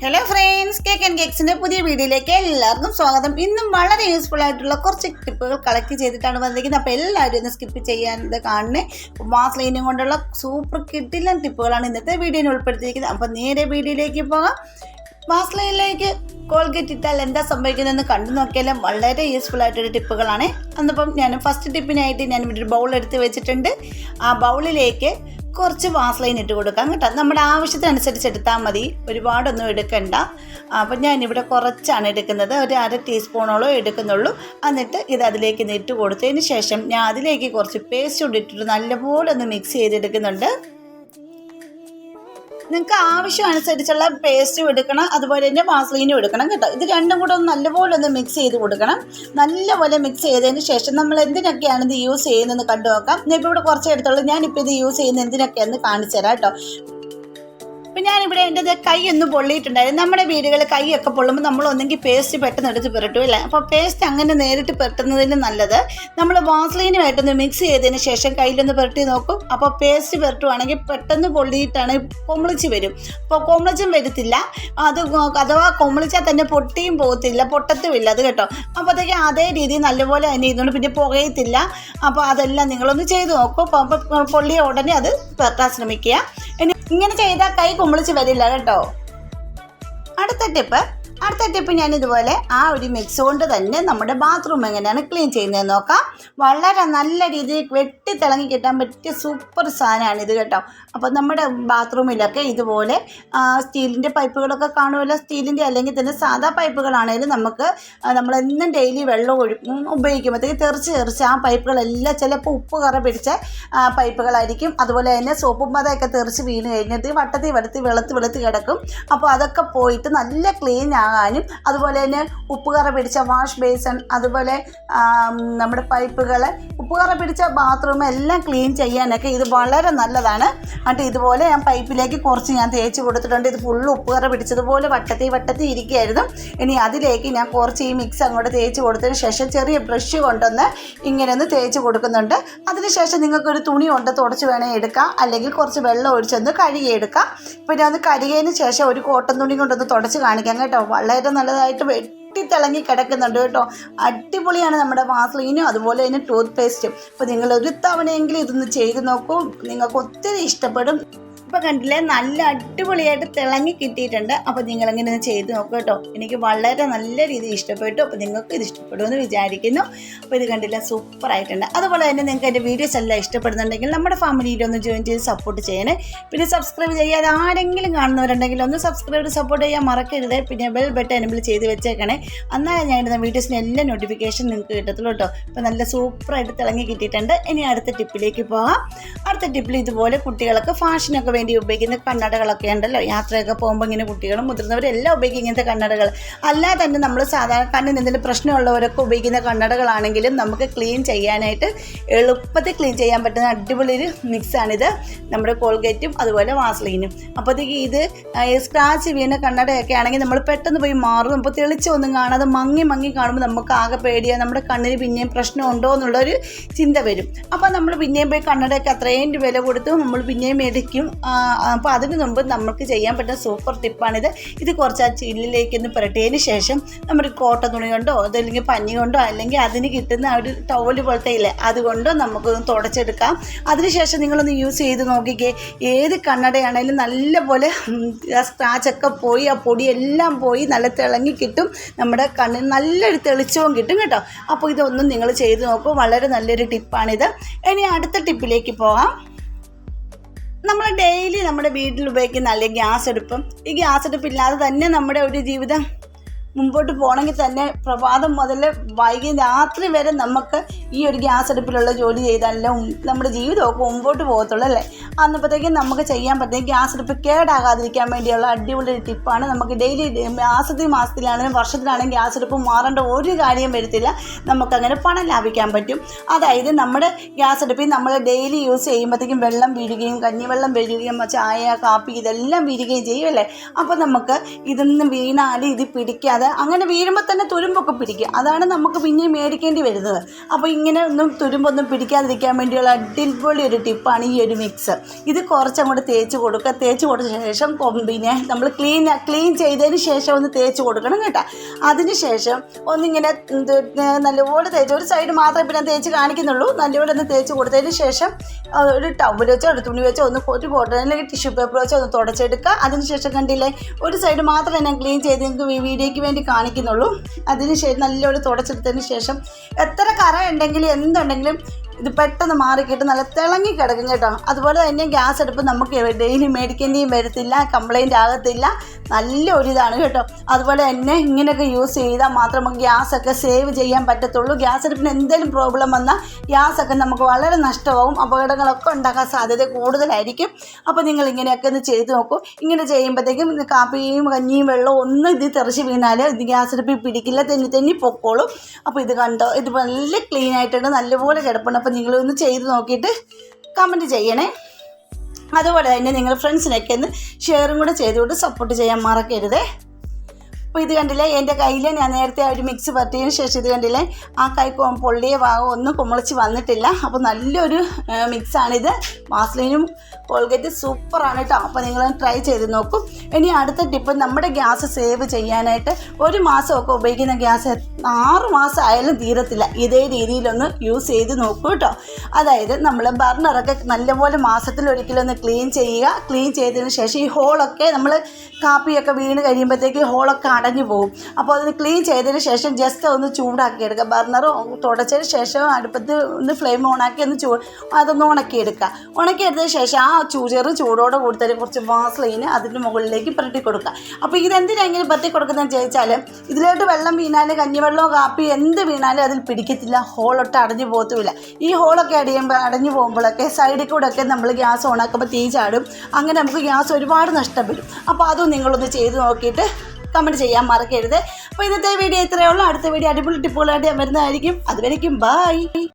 Hello friends cake and കേക്സിന്റെ പുതിയ വീഡിയോയിലേക്ക് എല്ലാവർക്കും സ്വാഗതം. ഇന്നും വളരെ യൂസ്ഫുൾ ആയിട്ടുള്ള കുറച്ച് ടിപ്പുകൾ കളക്ട് ചെയ്തിട്ടാണ് വന്നിരിക്കുന്നത്. അപ്പോൾ എല്ലാവരും ഒന്ന് സ്കിപ്പ് ചെയ്യാതെ കാണണേ വാസ്ലൈനും കൊണ്ടുള്ള സൂപ്പർ കിട്ടില്ല ടിപ്പുകളാണ് ഇന്നത്തെ വീഡിയോയിൽ ഉൾപ്പെടുത്തിയിരിക്കുന്നത്. അപ്പോൾ നേരെ വീഡിയോയിലേക്ക് പോകാം. മാസ് ലൈനിലേക്ക് കോൾഗേറ്റ് ഇട്ടാൽ എന്താ സംഭവിക്കുന്നതെന്ന് കണ്ടു നോക്കിയാലും വളരെ യൂസ്ഫുൾ ആയിട്ടൊരു ടിപ്പുകളാണ് അന്നിപ്പം ഞാൻ ഫസ്റ്റ് ടിപ്പിനായിട്ട് ഞാൻ ഇവിടെ ഒരു ബൗൾ എടുത്ത് വെച്ചിട്ടുണ്ട്. ആ ബൗളിലേക്ക് കുറച്ച് വാസ്ലൈൻ ഇട്ട് കൊടുക്കാം കേട്ടോ. നമ്മുടെ ആവശ്യത്തിനനുസരിച്ച് എടുത്താൽ മതി. ഒരുപാടൊന്നും എടുക്കണ്ട. അപ്പം ഞാനിവിടെ കുറച്ചാണ് എടുക്കുന്നത്. ഒരു അര ടീസ്പൂണോളം എടുക്കുന്നുള്ളൂ. എന്നിട്ട് ഇത് അതിലേക്ക് ഇട്ട് കൊടുത്തതിന് ശേഷം ഞാൻ അതിലേക്ക് കുറച്ച് പേസ്റ്റ് കൂടി ഇട്ടിട്ട് നല്ലപോലെ ഒന്ന് മിക്സ് ചെയ്തെടുക്കുന്നുണ്ട്. നിങ്ങൾക്ക് ആവശ്യമനുസരിച്ചുള്ള പേസ്റ്റും എടുക്കണം അതുപോലെ തന്നെ വാസലീനും എടുക്കണം കേട്ടോ. ഇത് രണ്ടും കൂടെ ഒന്ന് നല്ലപോലെ ഒന്ന് മിക്സ് ചെയ്ത് കൊടുക്കണം. നല്ലപോലെ മിക്സ് ചെയ്തതിന് ശേഷം നമ്മൾ എന്തിനൊക്കെയാണ് ഇത് യൂസ് ചെയ്യുന്നതെന്ന് കണ്ടു നോക്കാം. ഇപ്പോൾ ഇവിടെ കുറച്ച് എടുത്തോളൂ ഞാനിപ്പോൾ ഇത് യൂസ് ചെയ്യുന്ന എന്തിനൊക്കെയാണെന്ന് കാണിച്ചു തരാം കേട്ടോ. അപ്പം ഞാനിവിടെ എന്റെ കൈ ഒന്ന് പൊള്ളിയിട്ടുണ്ടായിരുന്നു. നമ്മുടെ വീടുകളിൽ കൈയൊക്കെ പൊള്ളുമ്പോൾ നമ്മൾ ഒന്നെങ്കിൽ പേസ്റ്റ് പെട്ടെന്ന് എടുത്ത് പുരട്ടും അല്ലേ? അപ്പോൾ പേസ്റ്റ് അങ്ങനെ നേരിട്ട് പുരട്ടുന്നതിന് നല്ലത്. നമ്മൾ വാസ്ലീനുമായിട്ടൊന്ന് മിക്സ് ചെയ്തതിന് ശേഷം കയ്യിലൊന്ന് പുരട്ടി നോക്കും. അപ്പോൾ പേസ്റ്റ് പുരട്ടുവാണെങ്കിൽ പെട്ടെന്ന് പൊള്ളിയിട്ടാണ് കൊമ്പിളിച്ച് വരും. അപ്പോൾ കൊമ്പിളിച്ചും വരത്തില്ല. അത് അഥവാ കൊമ്പിളിച്ചാൽ തന്നെ പൊട്ടിയും പോകത്തില്ല പൊട്ടത്തുമില്ല. അത് കേട്ടോ. അപ്പോഴത്തേക്ക് അതേ രീതി നല്ലപോലെ തന്നെ ഇരുന്നുകൊണ്ട് പിന്നെ പുകയത്തില്ല. അപ്പോൾ അതെല്ലാം നിങ്ങളൊന്ന് ചെയ്ത് നോക്കും. അപ്പോൾ പൊള്ളിയ ഉടനെ അത് പുരട്ടാൻ ശ്രമിക്കുക. ഇങ്ങനെ ചെയ്താൽ കൈ കുമ്പിളിച്ച് വരില്ല കേട്ടോ. അടുത്ത ടിപ്പ് അടുത്ത ടിപ്പ് ഞാൻ ഇതുപോലെ ആ ഒരു മിക്സ് കൊണ്ട് തന്നെ നമ്മുടെ ബാത്റൂം എങ്ങനെയാണ് ക്ലീൻ ചെയ്യുന്നത് നോക്കാം. വളരെ നല്ല രീതിയിൽ വെട്ടി തിളങ്ങി കിട്ടാൻ പറ്റിയ സൂപ്പർ സാധനമാണ് ഇത് കേട്ടോ. അപ്പോൾ നമ്മുടെ ബാത്റൂമിലൊക്കെ ഇതുപോലെ സ്റ്റീലിന്റെ പൈപ്പുകളൊക്കെ കാണുമല്ലോ. സ്റ്റീലിന്റെ അല്ലെങ്കിൽ തന്നെ സാധാ പൈപ്പുകളാണെങ്കിലും നമുക്ക് നമ്മളെന്നും ഡെയിലി വെള്ളം ഒഴി ഉപയോഗിക്കുമ്പോഴത്തേക്ക് തെറിച്ച് തെറിച്ച് ആ പൈപ്പുകളെല്ലാം ചിലപ്പോൾ ഉപ്പ് കറ പിടിച്ച പൈപ്പുകളായിരിക്കും. അതുപോലെ തന്നെ സോപ്പും മതമൊക്കെ തെറിച്ച് വീണ് കഴിഞ്ഞിട്ട് വട്ടത്തിൽ വെളുത്തി വെളുത്ത് വെളുത്ത് കിടക്കും. അപ്പോൾ അതൊക്കെ പോയിട്ട് നല്ല ക്ലീൻ ആകാനും അതുപോലെ തന്നെ ഉപ്പുകറ പിടിച്ച വാഷ് ബേസൺ അതുപോലെ നമ്മുടെ പൈപ്പുകൾ ഉപ്പുകറ പിടിച്ച ബാത്റൂം എല്ലാം ക്ലീൻ ചെയ്യാനൊക്കെ ഇത് വളരെ നല്ലതാണ്. എന്നിട്ട് ഇതുപോലെ ഞാൻ പൈപ്പിലേക്ക് കുറച്ച് ഞാൻ തേച്ച് കൊടുത്തിട്ടുണ്ട്. ഇത് ഫുള്ള് ഉപ്പുകറ പിടിച്ചതുപോലെ വട്ടത്തി വട്ടത്തി ഇരിക്കുകയായിരുന്നു. ഇനി അതിലേക്ക് ഞാൻ കുറച്ച് ഈ മിക്സ് അങ്ങോട്ട് തേച്ച് കൊടുത്തതിന് ശേഷം ചെറിയ ബ്രഷ് കൊണ്ടൊന്ന് ഇങ്ങനെ ഒന്ന് തേച്ച് കൊടുക്കുന്നുണ്ട്. അതിനുശേഷം നിങ്ങൾക്കൊരു തുണി കൊണ്ട് തുടച്ച് വേണമെങ്കിൽ എടുക്കാം. അല്ലെങ്കിൽ കുറച്ച് വെള്ളം ഒഴിച്ചൊന്ന് കഴുകിയെടുക്കാം. പിന്നെ അത് കഴുകിയതിന് ശേഷം ഒരു കോട്ടൺ തുണി കൊണ്ടൊന്ന് തുടച്ച് കാണിക്കാം കേട്ടോ. വളരെ നല്ലതായിട്ട് വെട്ടിത്തിളങ്ങി കിടക്കുന്നുണ്ട് കേട്ടോ. അടിപൊളിയാണ് നമ്മുടെ വാസ്ലീനും അതുപോലെ തന്നെ ടൂത്ത് പേസ്റ്റും അപ്പോൾ നിങ്ങൾ ഒരു തവണയെങ്കിലും ഇതൊന്ന് ചെയ്ത് നോക്കൂ. നിങ്ങൾക്ക് ഒത്തിരി ഇഷ്ടപ്പെടും. ഇപ്പം കണ്ടില്ലേ നല്ല അടിപൊളിയായിട്ട് തിളങ്ങി കിട്ടിയിട്ടുണ്ട്. അപ്പോൾ നിങ്ങളിങ്ങനെ ഒന്ന് ചെയ്ത് നോക്കുക കേട്ടോ. എനിക്ക് വളരെ നല്ല രീതിയിൽ ഇഷ്ടപ്പെട്ടു. അപ്പോൾ നിങ്ങൾക്ക് ഇത് ഇഷ്ടപ്പെടുമെന്ന് വിചാരിക്കുന്നു. അപ്പോൾ ഇത് കണ്ടില്ല സൂപ്പർ ആയിട്ടുണ്ട്. അതുപോലെ തന്നെ നിങ്ങൾക്ക് എന്റെ വീഡിയോസ് എല്ലാം ഇഷ്ടപ്പെടുന്നുണ്ടെങ്കിൽ നമ്മുടെ ഫാമിലിയിലൊന്ന് ജോയിൻ ചെയ്ത് സപ്പോർട്ട് ചെയ്യണേ. പിന്നെ സബ്സ്ക്രൈബ് ചെയ്യാതെ ആരെങ്കിലും കാണുന്നവരുണ്ടെങ്കിൽ ഒന്ന് സബ്സ്ക്രൈബ് സപ്പോർട്ട് ചെയ്യാൻ മറക്കരുത്. പിന്നെ ബെൽ ബട്ടൺ എനബിൾ ചെയ്ത് വെച്ചേക്കണേ. എന്നാലും ഞാൻ ഇടുന്ന വീഡിയോസിന് എല്ലാ നോട്ടിഫിക്കേഷൻ നിങ്ങൾക്ക് കിട്ടത്തുള്ളൂ കേട്ടോ. ഇപ്പോൾ നല്ല സൂപ്പറായിട്ട് തിളങ്ങി കിട്ടിയിട്ടുണ്ട്. ഇനി അടുത്ത ടിപ്പിലേക്ക് പോകാം അടുത്ത ടിപ്പിൽ ഇതുപോലെ കുട്ടികൾക്ക് ഫാഷനൊക്കെ ഉപയോഗിക്കുന്ന കണ്ണടകളൊക്കെ ഉണ്ടല്ലോ. യാത്രയൊക്കെ പോകുമ്പോൾ ഇങ്ങനെ കുട്ടികളും മുതിർന്നവരും എല്ലാം ഉപയോഗിക്കും ഇങ്ങനത്തെ കണ്ണടകൾ. അല്ലാതെ തന്നെ നമ്മൾ സാധാരണ കണ്ണിന് എന്തെങ്കിലും പ്രശ്നമുള്ളവരൊക്കെ ഉപയോഗിക്കുന്ന കണ്ണടകളാണെങ്കിലും നമുക്ക് ക്ലീൻ ചെയ്യാനായിട്ട് എളുപ്പത്തിൽ ക്ലീൻ ചെയ്യാൻ പറ്റുന്ന അടിപൊളി ഒരു മിക്സാണിത് നമ്മുടെ കോൾഗേറ്റും അതുപോലെ വാസ്ലീനും. അപ്പോഴത്തേക്ക് ഇത് സ്ക്രാച്ച് വീണ കണ്ണടയൊക്കെ ആണെങ്കിൽ നമ്മൾ പെട്ടെന്ന് പോയി മാറും. അപ്പോൾ തെളിച്ചൊന്നും കാണാതെ മങ്ങി മങ്ങി കാണുമ്പോൾ നമുക്ക് ആകെ പേടിയാണ് നമ്മുടെ കണ്ണിന് പിന്നെയും പ്രശ്നമുണ്ടോ എന്നുള്ളൊരു ചിന്ത വരും. അപ്പോൾ നമ്മൾ പിന്നെയും പോയി കണ്ണടയൊക്കെ അത്രയും വില കൊടുത്ത് നമ്മൾ പിന്നെയും മേടിക്കും. അപ്പോൾ അതിന് മുമ്പ് നമുക്ക് ചെയ്യാൻ പറ്റുന്ന സൂപ്പർ ടിപ്പാണിത് ഇത് കുറച്ച് ആ ചില്ലിലേക്ക് ഒന്ന് പുരട്ടിയതിന് ശേഷം നമ്മൾ കോട്ട തുണി കൊണ്ടോ അതല്ലെങ്കിൽ പഞ്ഞി കൊണ്ടോ അല്ലെങ്കിൽ അതിന് കിട്ടുന്ന ഒരു ടവൽ പോലത്തെ ഇല്ലേ അതുകൊണ്ടോ നമുക്കൊന്ന് തുടച്ചെടുക്കാം. അതിനുശേഷം നിങ്ങളൊന്ന് യൂസ് ചെയ്ത് നോക്കിക്കേ. ഏത് കണ്ണടയാണെങ്കിലും നല്ലപോലെ ആ സ്ക്രാച്ചൊക്കെ പോയി ആ പൊടിയെല്ലാം പോയി നല്ല തിളങ്ങി കിട്ടും. നമ്മുടെ കണ്ണിന് നല്ലൊരു തെളിച്ചവും കിട്ടും കേട്ടോ. അപ്പോൾ ഇതൊന്നും നിങ്ങൾ ചെയ്ത് നോക്കൂ. വളരെ നല്ലൊരു ടിപ്പാണിത് ഇനി അടുത്ത ടിപ്പിലേക്ക് പോകാം നമ്മൾ ഡെയിലി നമ്മുടെ വീട്ടിൽ ഉപയോഗിക്കുന്ന അല്ലെങ്കിൽ ഗ്യാസ് അടുപ്പും. ഈ ഗ്യാസ് അടുപ്പ് ഇല്ലാതെ തന്നെ നമ്മുടെ ഒരു ജീവിതം മുമ്പോട്ട് പോകണമെങ്കിൽ തന്നെ പ്രഭാതം മുതൽ വൈകി രാത്രി വരെ നമുക്ക് ഈ ഒരു ഗ്യാസ് അടുപ്പിലുള്ള ജോലി ചെയ്താലല്ലേ നമ്മുടെ ജീവിതമൊക്കെ മുമ്പോട്ട് പോകത്തുള്ളൂ അല്ലേ? അന്നപ്പോഴത്തേക്കും നമുക്ക് ചെയ്യാൻ പറ്റുന്ന ഗ്യാസ് അടുപ്പ് കേടാകാതിരിക്കാൻ വേണ്ടിയുള്ള അടിപൊളി ടിപ്പാണ്. നമുക്ക് ഡെയിലി മാസത്തിൽ മാസത്തിലാണെങ്കിലും വർഷത്തിലാണെങ്കിലും ഗ്യാസ് അടുപ്പ് മാറേണ്ട ഒരു കാര്യം വരുത്തില്ല. നമുക്കങ്ങനെ പണം ലാഭിക്കാൻ പറ്റും. അതായത് നമ്മുടെ ഗ്യാസ് അടുപ്പിൽ നമ്മൾ ഡെയിലി യൂസ് ചെയ്യുമ്പോഴത്തേക്കും വെള്ളം വീഴുകയും കഞ്ഞിവെള്ളം വീഴുകയും ചായ കാപ്പി ഇതെല്ലാം വീഴുകയും ചെയ്യുമല്ലേ അപ്പോൾ നമുക്ക് ഇതൊന്നും വീണാലും ഇത് പിടിക്കാതെ അങ്ങനെ വീഴുമ്പോൾ തന്നെ തുരുമ്പൊക്കെ പിടിക്കും. അതാണ് നമുക്ക് പിന്നെയും മേടിക്കേണ്ടി വരുന്നത്. അപ്പോൾ ഇങ്ങനെ ഒന്നും തുരുമ്പൊന്നും പിടിക്കാതിരിക്കാൻ വേണ്ടിയുള്ള അടിപൊളി ഒരു ടിപ്പാണ് ഈ ഒരു മിക്സ്. ഇത് കുറച്ചങ്ങോട്ട് തേച്ച് കൊടുക്കുക തേച്ച് കൊടുത്ത ശേഷം കൊമ്പിനെ നമ്മൾ ക്ലീൻ ക്ലീൻ ചെയ്തതിന് ശേഷം ഒന്ന് തേച്ച് കൊടുക്കണം കേട്ടോ. അതിന് ശേഷം ഒന്നിങ്ങനെ നല്ലപോലെ തേച്ച് ഒരു സൈഡ് മാത്രമേ പിന്നെ തേച്ച് കാണിക്കുന്നുള്ളൂ. നല്ലപോലെ ഒന്ന് തേച്ച് കൊടുത്തതിന് ശേഷം ഒരു ടവൽ വെച്ചോ ഒരു തുണി വെച്ചോ ഒന്ന് ഒരു ബോട്ടിൽ അല്ലെങ്കിൽ ടിഷ്യൂ പേപ്പർ വെച്ചോ ഒന്ന് തുടച്ചെടുക്കുക അതിന് ശേഷം കണ്ടില്ലേ ഒരു സൈഡ് മാത്രമേ ഞാൻ ക്ലീൻ ചെയ്ത് നിങ്ങൾക്ക് വീഡിയോയ്ക്ക് വേണ്ടി കാണിക്കുന്നുള്ളൂ. അതിന് ശേഷം നല്ലപോലെ തുടച്ചെടുത്തതിന് ശേഷം എത്ര കറ ഉണ്ടെങ്കിലും എന്തുണ്ടെങ്കിലും ഇത് പെട്ടെന്ന് മാറിക്കിട്ട് നല്ല തിളങ്ങി കിടക്കും കേട്ടോ. അതുപോലെ തന്നെ ഗ്യാസ് അടുപ്പ് നമുക്ക് ഡെയിലി മേടിക്കേണ്ടിയും വരത്തില്ല കംപ്ലൈന്റ് ആകത്തില്ല. നല്ല ഒരു ഇതാണ് കേട്ടോ. അതുപോലെ തന്നെ ഇങ്ങനെയൊക്കെ യൂസ് ചെയ്താൽ മാത്രം നമുക്ക് ഗ്യാസൊക്കെ സേവ് ചെയ്യാൻ പറ്റത്തുള്ളൂ. ഗ്യാസ് അടുപ്പിന് എന്തെങ്കിലും പ്രോബ്ലം വന്നാൽ ഗ്യാസൊക്കെ നമുക്ക് വളരെ നഷ്ടമാവും. അപകടങ്ങളൊക്കെ ഉണ്ടാക്കാൻ സാധ്യത കൂടുതലായിരിക്കും. അപ്പോൾ നിങ്ങൾ ഇങ്ങനെയൊക്കെ ഒന്ന് ചെയ്ത് നോക്കൂ. ഇങ്ങനെ ചെയ്യുമ്പോഴത്തേക്കും കാപ്പിയും കഞ്ഞിയും വെള്ളവും ഒന്നും ഇത് തെറിച്ച് വീണാൽ ഇത് ഗ്യാസ് അടുപ്പിൽ പിടിക്കില്ല. തെന്നി തെന്നി പൊക്കോളും. അപ്പോൾ ഇത് കണ്ടോ? ഇത് നല്ല ക്ലീൻ ആയിട്ടുണ്ട്. നല്ലപോലെ കിടപ്പുണ്ട്. അപ്പോൾ നിങ്ങളൊന്ന് ചെയ്ത് നോക്കിയിട്ട് കമന്റ് ചെയ്യണേ. അതുപോലെ തന്നെ നിങ്ങൾ ഫ്രണ്ട്സിനൊക്കെ ഒന്ന് ഷെയറും കൂടെ ചെയ്തുകൊണ്ട് സപ്പോർട്ട് ചെയ്യാൻ മറക്കരുതേ. അപ്പോൾ ഇത് കണ്ടില്ലേ എന്റെ കയ്യിൽ ഞാൻ നേരത്തെ ഒരു മിക്സ് പറ്റിയതിന് ശേഷം ഇത് കണ്ടില്ലേ ആ കൈ പൊള്ളിയ ഭാഗം ഒന്നും കുമളിച്ച് വന്നിട്ടില്ല. അപ്പോൾ നല്ലൊരു മിക്സാണിത് വാസ്ലിനും കോൾഗേറ്റ് സൂപ്പറാണ് കേട്ടോ. അപ്പോൾ നിങ്ങൾ ട്രൈ ചെയ്ത് നോക്കും. ഇനി അടുത്ത ടിപ്പ് നമ്മുടെ ഗ്യാസ് സേവ് ചെയ്യാനായിട്ട് ഒരു മാസമൊക്കെ ഉപയോഗിക്കുന്ന ഗ്യാസ് ആറ് മാസം ആയാലും തീരത്തില്ല. ഇതേ രീതിയിലൊന്ന് യൂസ് ചെയ്ത് നോക്കൂ കേട്ടോ. അതായത് നമ്മൾ ബർണറൊക്കെ നല്ലപോലെ മാസത്തിൽ ഒരിക്കലൊന്ന് ക്ലീൻ ചെയ്യുക. ക്ലീൻ ചെയ്തതിന് ശേഷം ഈ ഹോളൊക്കെ നമ്മൾ കാപ്പിയൊക്കെ വീണ് കഴിയുമ്പോഴത്തേക്ക് ഹോളൊക്കെ അടഞ്ഞു പോകും. അപ്പോൾ അതിന് ക്ലീൻ ചെയ്തതിന് ശേഷം ജസ്റ്റ് ഒന്ന് ചൂടാക്കി എടുക്കുക. ബർണർ തുടച്ചതിന് ശേഷം അടുപ്പത്ത് ഒന്ന് ഫ്ലെയിം ഓണാക്കി ഒന്ന് ചൂ അതൊന്ന് ഉണക്കിയെടുക്കുക. ഉണക്കിയെടുത്തതിന് ശേഷം ആ ചൂ ചെറു ചൂടോടെ കൊടുത്തതിന് കുറച്ച് വാസ്ലൈന് അതിന്റെ മുകളിലേക്ക് പുരട്ടി കൊടുക്കുക. അപ്പോൾ ഇതെന്തിനാ ഇങ്ങനെ പുരട്ടി കൊടുക്കുന്നതെന്ന് ചോദിച്ചാൽ ഇതിലോട്ട് വെള്ളം വീണാൽ കഞ്ഞിവെള്ളമോ കാപ്പി എന്ത് വീണാലും അതിൽ പിടിക്കത്തില്ല. ഹോളൊട്ട് അടഞ്ഞു പോകത്തുമില്ല. ഈ ഹോളൊക്കെ അടിയുമ്പോൾ അടഞ്ഞു പോകുമ്പോഴൊക്കെ സൈഡിൽ കൂടെ ഒക്കെ നമ്മൾ ഗ്യാസ് ഓണാക്കുമ്പോൾ തീ ചാടും. അങ്ങനെ നമുക്ക് ഗ്യാസ് ഒരുപാട് നഷ്ടപ്പെടും. അപ്പോൾ അതും നിങ്ങളൊന്ന് ചെയ്ത് നോക്കിയിട്ട് കമന്റ് ചെയ്യാൻ മറക്കരുത്. അപ്പോൾ ഇന്നത്തെ വീഡിയോ ഇത്രയേ ഉള്ളൂ. അടുത്ത വീഡിയോ അടിപൊളി ടിപ്പുകളായിട്ട് ഞാൻ വരുന്നതായിരിക്കും. അതുവരേക്കും ബൈ